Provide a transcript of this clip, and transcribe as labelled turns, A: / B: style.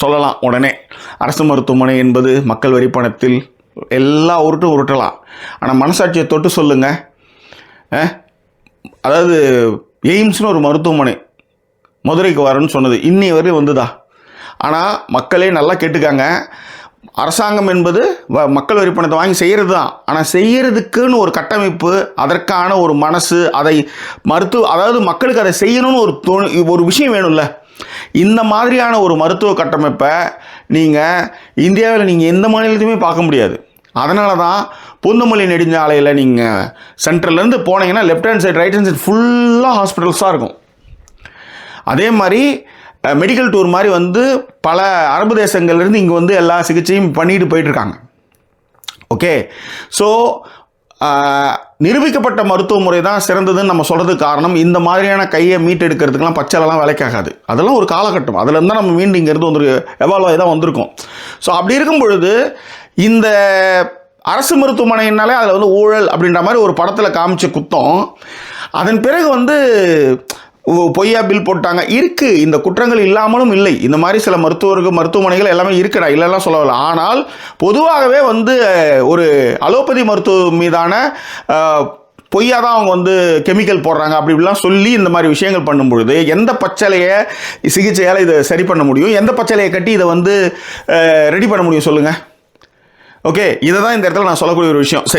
A: சொல்லலாம் உடனே. அரசு மருத்துவமனை என்பது மக்கள் வரி பணத்தில் எல்லா உருட்டும் உருட்டலாம். ஆனால் மனசாட்சியை தொட்டு சொல்லுங்கள் அதாவது எய்ம்ஸ்னு ஒரு மருத்துவமனை மதுரைக்கு வரேன்னு சொன்னது. இன்னி வரையும் வந்துதா? ஆனால் மக்களே நல்லா கேட்டுக்காங்க. அரசாங்கம் என்பது வ- மக்கள் வரி பணத்தை வாங்கி செய்கிறது தான் ஆனால் செய்கிறதுக்குன்னு ஒரு கட்டமைப்பு அதற்கான ஒரு மனசு அதை மருத்துவ அதாவது மக்களுக்கு அதை செய்யணும்னு ஒரு தோணு ஒரு விஷயம் வேணும்ல. இந்த மாதிரியான ஒரு மருத்துவ கட்டமைப்பை நீங்கள் இந்தியாவில் நீங்கள் எந்த மாநிலத்தையுமே பார்க்க முடியாது. அதனால தான் பூந்தமல்லி நெடுஞ்சாலையில் நீங்கள் சென்ட்ரல்லேருந்து போனீங்கன்னா left hand side right hand side ஃபுல்லாக ஹாஸ்பிட்டல்ஸாக இருக்கும். அதே மாதிரி மெடிக்கல் டூர் மாதிரி வந்து பல அரபு தேசங்கள்லேருந்து இங்கே வந்து எல்லா சிகிச்சையும் பண்ணிட்டு போயிட்டுருக்காங்க ஓகே ஸோ நிரூபிக்கப்பட்ட மருத்துவ முறை தான் சிறந்ததுன்னு நம்ம சொல்கிறதுக்கு காரணம். இந்த மாதிரியான கையை மீட்டெடுக்கிறதுக்கெலாம் பச்சைலாம் வேலைக்காகாது. அதெல்லாம் ஒரு காலகட்டம். அதில் தான் நம்ம மீண்டும் இங்கேருந்து வந்து எவால்வ் ஆகி தான் வந்திருக்கோம். ஸோ அப்படி இருக்கும் பொழுது இந்த அரசு மருத்துவமனைனாலே அதில் வந்து ஊழல் அப்படின்ற மாதிரி ஒரு படத்தில் காமிச்ச குத்தம். அதன் பிறகு வந்து பொய்யா பில் போட்டாங்க. இருக்கு. இந்த குற்றங்கள் இல்லாமலும் இல்லை. இந்த மாதிரி சில மருத்துவர்கள் மருத்துவமனைகள் எல்லாமே இருக்குடா. இல்லைலாம் சொல்லவில்லை ஆனால் பொதுவாகவே வந்து ஒரு அலோபதி மருத்துவம் மீதான பொய்யாக பொய்யா தான் அவங்க வந்து கெமிக்கல் போடுறாங்க. அப்படி இப்படிலாம் சொல்லி இந்த மாதிரி விஷயங்கள் பண்ணும் பொழுது எந்த பச்சலையை சிகிச்சையால் இதை சரி பண்ண முடியும்? எந்த பச்சலையை கட்டி இதை வந்து ரெடி பண்ண முடியும் சொல்லுங்கள் ஓகே. இதை தான் இந்த இடத்துல நான் சொல்லக்கூடிய ஒரு விஷயம். சரி.